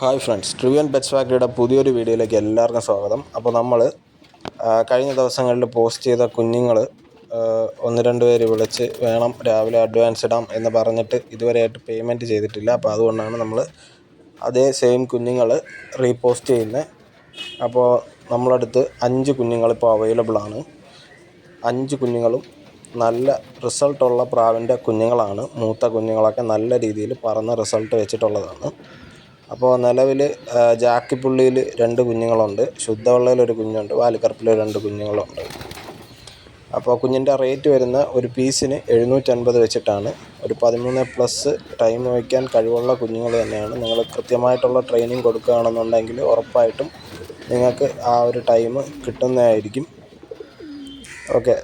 Hi friends ട്രിവിയൻ pets ഫാക്ടറിയുടെ പുതിയൊരു വീഡിയോയിലേക്ക് എല്ലാവർക്കും സ്വാഗതം. അപ്പോൾ നമ്മൾ കഴിഞ്ഞ ദിവസങ്ങളിൽ പോസ്റ്റ് ചെയ്ത കുഞ്ഞുങ്ങൾ ഒന്ന് രണ്ട് പേര് വിളിച്ച് വേണം രാവിലെ അഡ്വാൻസ് ഇടാം എന്ന് പറഞ്ഞിട്ട് ഇതുവരെയായിട്ട് പേയ്മെന്റ് ചെയ്തിട്ടില്ല. അപ്പോൾ അതുകൊണ്ടാണ് നമ്മൾ അതേ സെയിം കുഞ്ഞുങ്ങൾ റീപോസ്റ്റ് ചെയ്യുന്നത് അപ്പോൾ നമ്മളടുത്ത് അഞ്ച് കുഞ്ഞുങ്ങളിപ്പോൾ അവൈലബിൾ ആണ്. അഞ്ച് കുഞ്ഞുങ്ങളും നല്ല റിസൾട്ടുള്ള പ്രാവിന്റെ കുഞ്ഞുങ്ങളാണ്. മൂത്ത കുഞ്ഞുങ്ങളൊക്കെ നല്ല രീതിയിൽ പറന്ന് റിസൾട്ട് വെച്ചിട്ടുള്ളതാണ്. അപ്പോൾ നിലവിൽ ജാക്കിപ്പുള്ളിയിൽ രണ്ട് കുഞ്ഞുങ്ങളുണ്ട്. ശുദ്ധവെള്ളയിൽ ഒരു കുഞ്ഞുണ്ട്. വാലിക്കറുപ്പിൽ രണ്ട് കുഞ്ഞുങ്ങളുണ്ട്. അപ്പോൾ കുഞ്ഞിന്റെ റേറ്റ് വരുന്ന ഒരു പീസിന് എഴുന്നൂറ്റൻപത് വെച്ചിട്ടാണ്. ഒരു പതിമൂന്ന് പ്ലസ് ടൈം വയ്ക്കാൻ കഴിവുള്ള കുഞ്ഞുങ്ങൾ തന്നെയാണ്. നിങ്ങൾ കൃത്യമായിട്ടുള്ള ട്രെയിനിങ് കൊടുക്കുകയാണെന്നുണ്ടെങ്കിൽ ഉറപ്പായിട്ടും നിങ്ങൾക്ക് ആ ഒരു ടൈം കിട്ടുന്നതായിരിക്കും. ഓക്കെ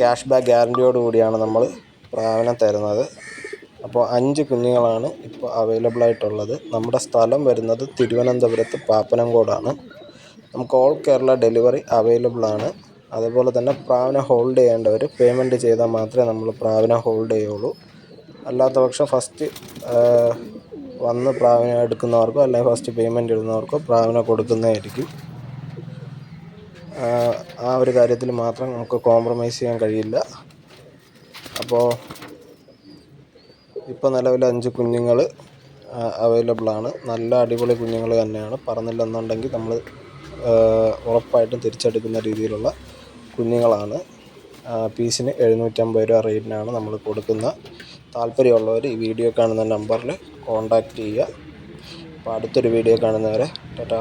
ക്യാഷ് ബാക്ക് ഗ്യാരന്റിയോട് കൂടിയാണ് നമ്മൾ പ്രാവനെ തരുന്നത്. അപ്പോൾ അഞ്ച് കുഞ്ഞുങ്ങളാണ് ഇപ്പോൾ അവൈലബിൾ ആയിട്ടുള്ളത്. നമ്മുടെ സ്ഥലം വരുന്നത് തിരുവനന്തപുരത്ത് പാപ്പനംകോടാണ്. നമുക്ക് ഓൾ കേരള ഡെലിവറി അവൈലബിൾ ആണ്. അതുപോലെ തന്നെ പ്രാവിനെ ഹോൾഡ് ചെയ്യേണ്ടവർ പേയ്മെന്റ് ചെയ്താൽ മാത്രമേ നമ്മൾ പ്രാവിനെ ഹോൾഡ് ചെയ്യുള്ളൂ. അല്ലാത്ത പക്ഷം ഫസ്റ്റ് വന്ന് പ്രാവിനെ എടുക്കുന്നവർക്കോ അല്ലെങ്കിൽ ഫസ്റ്റ് പേയ്മെന്റ് ഇടുന്നവർക്കോ പ്രാവിനെ കൊടുക്കുന്നതായിരിക്കും. ആ ഒരു കാര്യത്തിൽ മാത്രം നമുക്ക് കോംപ്രമൈസ് ചെയ്യാൻ കഴിയില്ല. അപ്പോൾ ഇപ്പോൾ നിലവിൽ അഞ്ച് കുഞ്ഞുങ്ങൾ അവൈലബിൾ ആണ്. നല്ല അടിപൊളി കുഞ്ഞുങ്ങൾ തന്നെയാണ്. പറന്നില്ലെന്നുണ്ടെങ്കിൽ നമ്മൾ ഉറപ്പായിട്ടും തിരിച്ചെടുക്കുന്ന രീതിയിലുള്ള കുഞ്ഞുങ്ങളാണ്. പീസിന് എഴുന്നൂറ്റമ്പത് രൂപ റേറ്റിനാണ് നമ്മൾ കൊടുക്കുന്ന. താല്പര്യമുള്ളവർ ഈ വീഡിയോ കാണുന്ന നമ്പറിൽ കോൺടാക്റ്റ് ചെയ്യുക. അപ്പോൾ അടുത്തൊരു വീഡിയോ കാണുന്നവരെ ടാറ്റാ.